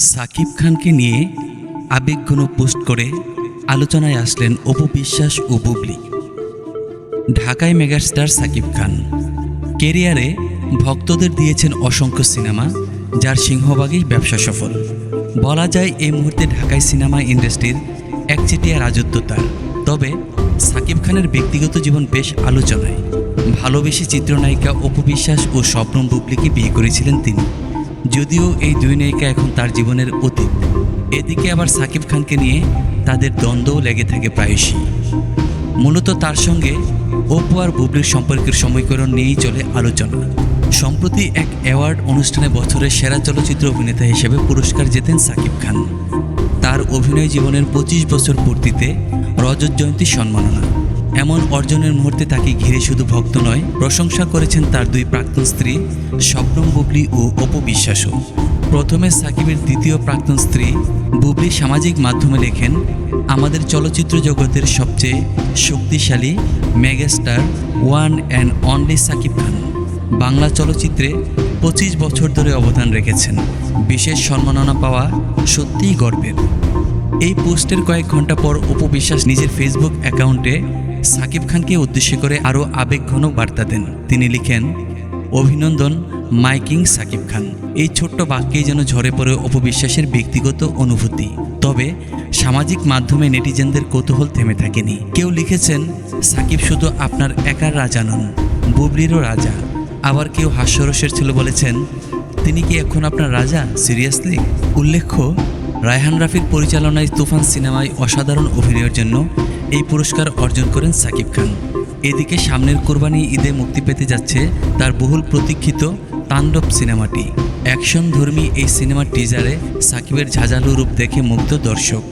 সাকিব খানকে নিয়ে আবেগঘন পোস্ট করে আলোচনায় আসলেন অপু বিশ্বাস ও বুবলি। ঢাকায় মেগাস্টার সাকিব খান। কেরিয়ারে ভক্তদের দিয়েছেন অসংখ্য সিনেমা, যার সিংহভাগই ব্যবসা সফল। বলা যায়, এই মুহূর্তে ঢাকায় সিনেমা ইন্ডাস্ট্রির একচেটিয়া রাজত্ব তার। তবে সাকিব খানের ব্যক্তিগত জীবন বেশ আলোচনায়। ভালোবেসে চিত্রনায়িকা অপু বিশ্বাস ও স্বপ্নম বুবলিকে বিয়ে করেছিলেন তিনি। যদিও এই দুই নায়িকা এখন তার জীবনের অতীত। এদিকে আবার সাকিব খানকে নিয়ে তাদের দ্বন্দ্বও লেগে থাকে প্রায়শই। মূলত তার সঙ্গে অপু আর বুবলির সম্পর্কের সময়করণ নিয়েই চলে আলোচনা। সম্প্রতি এক অ্যাওয়ার্ড অনুষ্ঠানে বছরের সেরা চলচ্চিত্র অভিনেতা হিসেবে পুরস্কার জেতেন সাকিব খান। তার অভিনয় জীবনের পঁচিশ বছর পূর্তিতে রজত জয়ন্তী সম্মাননা। এমন অর্জনের মুহূর্তে তাকে ঘিরে শুধু ভক্ত নয়, প্রশংসা করেছেন তার দুই প্রাক্তন স্ত্রী, স্বপ্নম বুবলি ও অপবিশ্বাসও প্রথমে সাকিবের দ্বিতীয় প্রাক্তন স্ত্রী বুবলি সামাজিক মাধ্যমে লেখেন, আমাদের চলচ্চিত্র জগতের সবচেয়ে শক্তিশালী megastar, one and only Shakib Khan. Bangla চলচ্চিত্রে পঁচিশ বছর ধরে অবদান রেখেছেন। বিশেষ সম্মাননা পাওয়া সত্যিই গর্বের। এই পোস্টের কয়েক ঘণ্টা পর উপবিশ্বাস নিজের ফেসবুক অ্যাকাউন্টে সাকিব খানকে উদ্দেশ্য করে আরও আবেগঘন বার্তা দেন। তিনি লিখেন, অভিনন্দন, মাইকিং সাকিব খান। এই ছোট্ট বাক্যেই যেন ঝরে পড়ে অপবিশ্বাসের ব্যক্তিগত অনুভূতি। তবে সামাজিক মাধ্যমে নেটিজেনদের কৌতূহল থেমে থাকেনি। কেউ লিখেছেন, সাকিব শুধু আপনার একার রাজা নন, বুবলিরও রাজা। আবার কেউ হাস্যরসের ছিল বলেছেন, তিনি কি এখন আপনার রাজা? সিরিয়াসলি? উল্লেখ্য, রায়হান রাফির পরিচালনায় তুফান সিনেমায় অসাধারণ অভিনয়ের জন্য এই পুরস্কার অর্জন করেন সাকিব খান। এদিকে সামনের কোরবানি ঈদে মুক্তি পেতে যাচ্ছে তার বহুল প্রতীক্ষিত তাণ্ডব সিনেমাটি। অ্যাকশন ধর্মী এই সিনেমার টিজারে সাকিবের ঝাঁঝালু রূপ দেখে মুগ্ধ দর্শক।